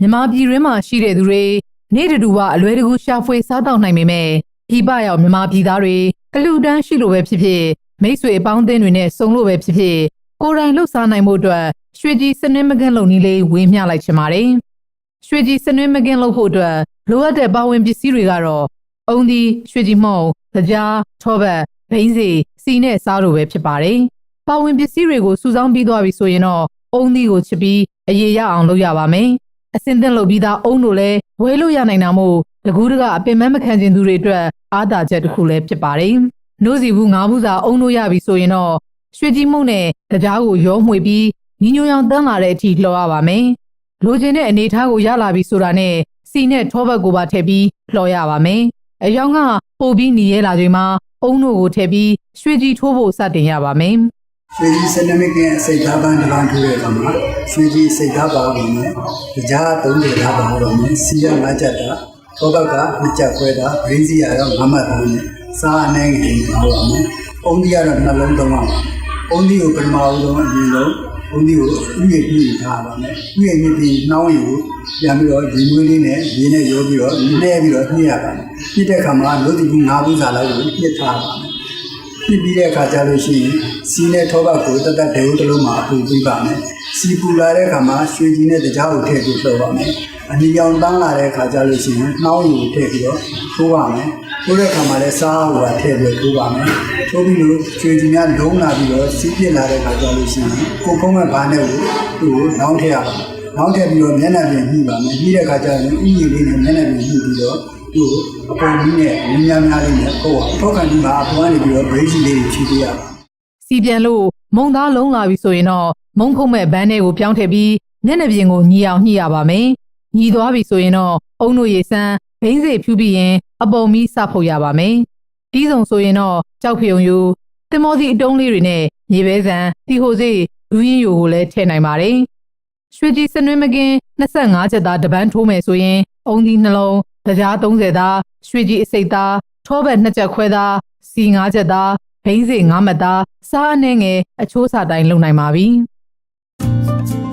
မြန်မာပြည်တွင်းမှာရှိတဲ့သူတွေနေ့တတူကအလွယ်တကူရှာဖွေစားတောက်နိုင်ပေမဲ့ဒီပရောက်မြန်မာပြည်သားတွေအလူတန်းရှိလို့ပဲဖြစ်ဖြစ်မိတ်ဆွေအပေါင်းအသင်းတွေနဲ့စုံလို့ပဲဖြစ်ဖြစ်ကိုယ်တိုင်လှုပ်ရှားနိုင်မှုအတွက်ရွှေကြီးစနစ်မကင်းလုံနည်းလေးဝေမျှလိုက်ချင်ပါတယ်ရွှေကြီးစနစ်မကင်းလုပ်ဖို့အတွက်လိုအပ်တဲ့ပါဝင်ပစ္စည်းတွေကတော့အုံဒီရွှေကြီးမှုံကြားထောပတ်ဘိန်းစီစီနဲ့စားတို့ပဲဖြစ်ပါတယ်ပါဝင်ပစ္စည်းတွေကိုစုဆောင်းပြီးသွားပြီဆိုရင်တော့အုံဒီကိုချစ်ပြီးအရေးရအောင်လုပ်ရပါမယ် အစင်သင့်လုပ်ပြီးသားအုံတို့လည်းဝဲလို့ရနိုင်တာမို့တကူးတကအပင်မမခံခြင်းသူတွေအတွက်အားသာချက်တစ်ခုလည်းဖြစ်ပါတယ်နှိုးစီဘူးငါးဘူးစာအုံတို့ရပြီဆိုရင်တော့ရွှေကြီးမှုန့်နဲ့တရားကိုရောမှွေပြီးညီညွတ်အောင်တန်းလာတဲ့အထိလှော်ရပါမယ်လိုချင်တဲ့အနေအထားကိုရလာပြီဆိုတာနဲ့စီနဲ့ထောဘက်ကိုပါထည့်ပြီးလှော်ရပါမယ်အယောင်ကပို့ပြီးหนีရဲလာချိန်မှာအုံတို့ကိုထည့်ပြီးရွှေကြီးထိုးဖို့စတင်ရပါမယ် ရွှေကြီးစနမကင်းစိတ်သားပန်းတစ်ပန်းထိုးတဲ့အခါမှာရွှေကြီးစိတ်သားပါဝင်နဲ့ကြား30သားပါတော့မယ်စီရငါချက်တာသောဘကနှစ်ချက်ခွဲတာဘရင်းစီရတော့ငါမှတ်ထားနဲ့စားအနေငယ်ပါတော့မယ်။အုံးဒီကတော့နှလုံးသုံးပါမယ်။အုံးဒီကိုပထမဦးဆုံးအရင်ဆုံးအုံးဒီကိုဥယျာဉ်ပြည့်ထားပါမယ်။ဥယျာဉ်ပြည့်နှောင်းယူပြန်ပြီးတော့ဒီမွေးလေးနဲ့ရေနဲ့ရောပြီးတော့နှဲပြီးတော့ညှိရပါမယ်။ညှိတဲ့အခါမှာလို့ဒီဘူး၅ဘူးစာလောက်ကိုညှစ်ထားပါမယ်။ ပြပြီးတဲ့အခါကျလို့ရှိရင်စီနဲ့ထောပတ်ကိုတတ်တတ်ဒေဝတစ်လုံးမှာအပူပြီးပါမယ်စီပူလာတဲ့အခါမှာရွှေကြီးနဲ့တကြားကိုထည့်ပြီးလှုပ်ပါမယ်အနီရောင်တန်းလာတဲ့အခါကျလို့ရှိရင်နှောင်းယူကိုထည့်ပြီးတော့ထိုးပါမယ်ထိုးတဲ့အခါမှာလည်းစားဟိုကထည့်ပြီးထိုးပါမယ်ထိုးပြီးလို့ရွှေကြီးများလုံးလာပြီးတော့စီးပြစ်လာတဲ့အခါကျလို့ရှိရင်ကိုဖုံးမဲ့ဘာနဲ့ကိုသူ့ကိုနောင်းထည့်ရပါမယ်နောင်းထည့်ပြီးတော့မျက်နှာပြင်ညှိပါမယ်ညှိတဲ့အခါကျရင်ဥယျာဉ်လေးနဲ့မျက်နှာပြင်ညှိပြီးတော့ သူ့အပေါ်ကြီးနဲ့မြင်းများများလေးနဲ့ကိုယ်ကထောက်ခံပြီးမှအပေါ်ကနေပြီးတော့ brace လေးတွေဖြည့်ပေးရပါစီပြန်လို့မုံသားလုံးလာပြီဆိုရင်တော့မုံဖုံးမဲ့ဘန်းတွေကိုပြောင်းထည့်ပြီးမျက်နှာပြင်ကိုညီအောင်ညှိရပါမယ်။ညီသွားပြီဆိုရင်တော့အုံတို့ရေစမ်းဘိန်းစေဖြူပြီးရင်အပုံမီစဖုတ်ရပါမယ်။ပြီးဆုံးဆိုရင်တော့ကြောက်ဖြုံယူတင်မောစီအတုံးလေးတွေနဲ့ရေပဲဆန်တီဟိုစေးဒူးရင်ယိုကိုလည်းထည့်နိုင်ပါတယ်။ရွှေကြီးစနွေးမကင်း25ချက်သားတပန်းထိုးမယ်ဆိုရင်အုံဒီနှလုံး တရား30သားရွှေကြီးအစိတ်သားထောဘက်2ချက်ခွဲသားစီ5ချက်သားဘိန်းစေ5မတ်သားစားအနေငယ်အချိုးစာတိုင်းလုံနိုင်ပါပြီ။